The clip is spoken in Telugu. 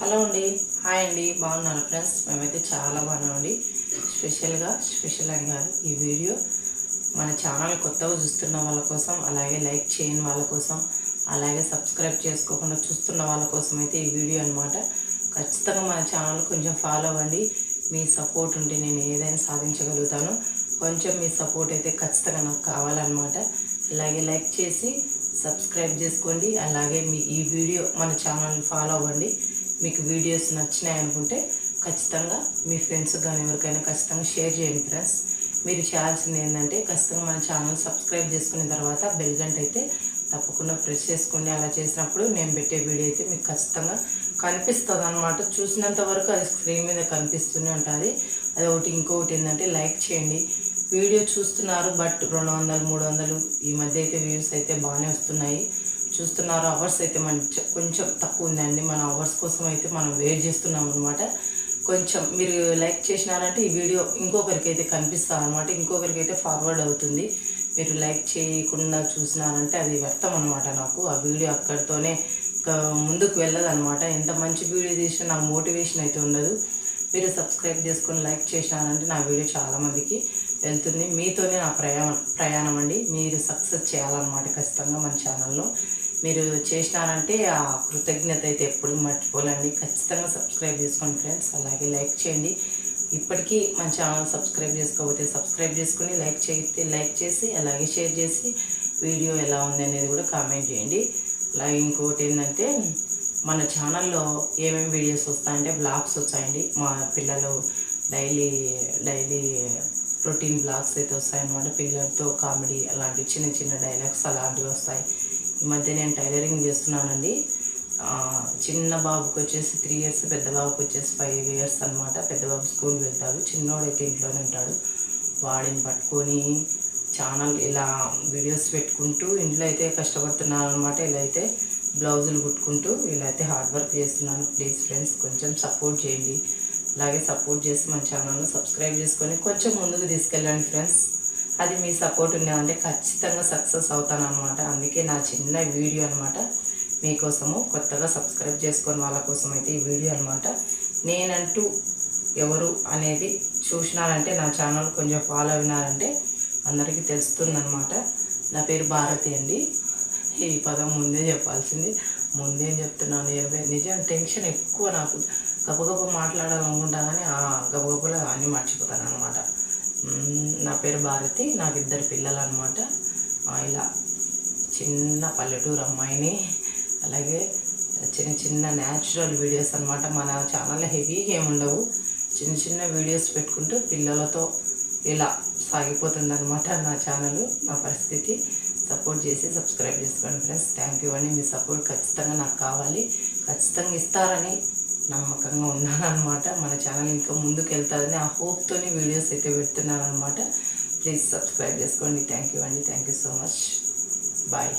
హలో అండి. హాయ్ అండి. బాగున్నాను ఫ్రెండ్స్? మేమైతే చాలా బాగున్నామండి. స్పెషల్గా స్పెషల్ అని కాదు ఈ వీడియో మన ఛానల్ కొత్తగా చూస్తున్న వాళ్ళ కోసం అలాగే లైక్ చేయని వాళ్ళ కోసం అలాగే సబ్స్క్రైబ్ చేసుకోకుండా చూస్తున్న వాళ్ళ కోసం అయితే ఈ వీడియో అనమాట ఖచ్చితంగా మన ఛానల్ కొంచెం ఫాలో అవ్వండి. మీ సపోర్ట్ ఉంటే నేను ఏదైనా సాధించగలుగుతాను. కొంచెం మీ సపోర్ట్ అయితే ఖచ్చితంగా నాకు కావాలన్నమాట. అలాగే లైక్ చేసి సబ్స్క్రైబ్ చేసుకోండి. అలాగే మీ ఈ వీడియో మన ఛానల్ని ఫాలో అవ్వండి. మీకు వీడియోస్ నచ్చినాయి అనుకుంటే ఖచ్చితంగా మీ ఫ్రెండ్స్ కానీ ఎవరికైనా ఖచ్చితంగా షేర్ చేయండి ఫ్రెండ్స్ మీరు చేయాల్సింది ఏంటంటే ఖచ్చితంగా మన ఛానల్ సబ్స్క్రైబ్ చేసుకున్న తర్వాత బెల్ గంట అయితే తప్పకుండా ప్రెస్ చేసుకోండి. అలా చేసినప్పుడు నేను పెట్టే వీడియో అయితే మీకు ఖచ్చితంగా కనిపిస్తుంది అనమాట చూసినంత వరకు అది స్క్రీన్ మీద కనిపిస్తూనే ఉంటుంది. అది ఒకటి ఇంకొకటి ఏంటంటే లైక్ చేయండి. వీడియో చూస్తున్నారు బట్ రెండు వందలు మూడు వందలు ఈ మధ్య అయితే వ్యూస్ అయితే బాగానే వస్తున్నాయి. చూస్తున్నారు అవర్స్ అయితే మన కొంచెం తక్కువ ఉందండి. మన అవర్స్ కోసం అయితే మనం వెయిట్ చేస్తున్నాం అనమాట కొంచెం మీరు లైక్ చేసినారంటే ఈ వీడియో ఇంకొకరికి అయితే కనిపిస్తుంది అనమాట ఇంకొకరికి అయితే ఫార్వర్డ్ అవుతుంది. మీరు లైక్ చేయకుండా చూసినారంటే అది వ్యర్థం అనమాట నాకు. ఆ వీడియో అక్కడితోనే ముందుకు వెళ్ళదు అనమాట ఎంత మంచి వీడియో తీసినా నాకు మోటివేషన్ అయితే ఉండదు. మీరు సబ్స్క్రైబ్ చేసుకొని లైక్ చేసినారంటే నా వీడియో చాలామందికి వెళ్తుంది. మీతోనే నా ప్రయాణం ప్రయాణం అండి. మీరు సక్సెస్ చేయాలన్నమాట ఖచ్చితంగా మన ఛానల్లో మీరు చేసినారంటే ఆ కృతజ్ఞత అయితే ఎప్పుడు మర్చిపోలేండి. ఖచ్చితంగా సబ్స్క్రైబ్ చేసుకోండి ఫ్రెండ్స్ అలాగే లైక్ చేయండి. ఇప్పటికీ మన ఛానల్ సబ్స్క్రైబ్ చేసుకోకపోతే సబ్స్క్రైబ్ చేసుకుని లైక్ చేస్తే లైక్ చేసి అలాగే షేర్ చేసి వీడియో ఎలా ఉంది అనేది కూడా కామెంట్ చేయండి. అలాగే ఇంకోటి ఏంటంటే మన ఛానల్లో ఏమేమి వీడియోస్ వస్తాయంటే బ్లాగ్స్ వచ్చాయండి. మా పిల్లలు డైలీ డైలీ రొటీన్ బ్లాగ్స్ అయితే వస్తాయన్నమాట. పిల్లలతో కామెడీ అలాంటి చిన్న చిన్న డైలాగ్స్ అలాంటివి వస్తాయి. ఈ మధ్య నేను టైలరింగ్ చేస్తున్నానండి. చిన్న బాబుకి వచ్చేసి త్రీ ఇయర్స్ పెద్ద బాబుకి వచ్చేసి ఫైవ్ ఇయర్స్ అనమాట పెద్ద బాబు స్కూల్ వెళ్తాడు. చిన్నోడైతే ఇంట్లోనే ఉంటాడు. వాడిని పట్టుకొని ఛానల్ ఇలా వీడియోస్ పెట్టుకుంటూ ఇంట్లో అయితే కష్టపడుతున్నాను అనమాట ఇలా అయితే బ్లౌజులు కుట్టుకుంటూ ఇలా అయితే హార్డ్ వర్క్ చేస్తున్నాను. ప్లీజ్ ఫ్రెండ్స్ కొంచెం సపోర్ట్ చేయండి. అలాగే సపోర్ట్ చేసి మన ఛానల్ను సబ్స్క్రైబ్ చేసుకొని కొంచెం ముందుకు తీసుకెళ్ళండి ఫ్రెండ్స్ అది మీ సపోర్ట్ ఉన్నదంటే ఖచ్చితంగా సక్సెస్ అవుతాను అనమాట అందుకే నా చిన్న వీడియో అనమాట మీకోసము కొత్తగా సబ్స్క్రైబ్ చేసుకొని వాళ్ళ కోసం అయితే ఈ వీడియో అనమాట నేనంటూ ఎవరు అనేది చూసినారంటే నా ఛానల్ కొంచెం ఫాలో అయినారంటే అందరికీ తెలుస్తుందనమాట నా పేరు భారతి అండి. ఈ పదం ముందే చెప్పాల్సింది. ముందేం చెప్తున్నాను ఇరవై నిజం టెన్షన్ ఎక్కువ నాకు. గబగబ మాట్లాడాలనుకుంటా కానీ ఆ గబగబలో అన్నీ మర్చిపోతాను అనమాట నా పేరు భారతి నాకు ఇద్దరు పిల్లలు అనమాట ఇలా చిన్న పల్లెటూరు అమ్మాయిని అలాగే చిన్న చిన్న న్యాచురల్ వీడియోస్ అనమాట మన ఛానల్లో హెవీగా ఏమి ఉండవు చిన్న చిన్న వీడియోస్ పెట్టుకుంటూ పిల్లలతో ఇలా సాగిపోతుంది అనమాట నా ఛానల్ నా పరిస్థితి. సపోర్ట్ చేసి సబ్స్క్రైబ్ చేసుకోండి ఫ్రెండ్స్ థ్యాంక్ యూ అండి. మీ సపోర్ట్ ఖచ్చితంగా నాకు కావాలి. ఖచ్చితంగా ఇస్తారని నమ్మకంగా ఉన్నానమాట మన ఛానల్ ఇంకా ముందుకు ఆ హోప్తోని వీడియోస్ అయితే పెడుతున్నాను అనమాట ప్లీజ్ సబ్స్క్రైబ్ చేసుకోండి. థ్యాంక్ యూ అండి. Thank you so much bye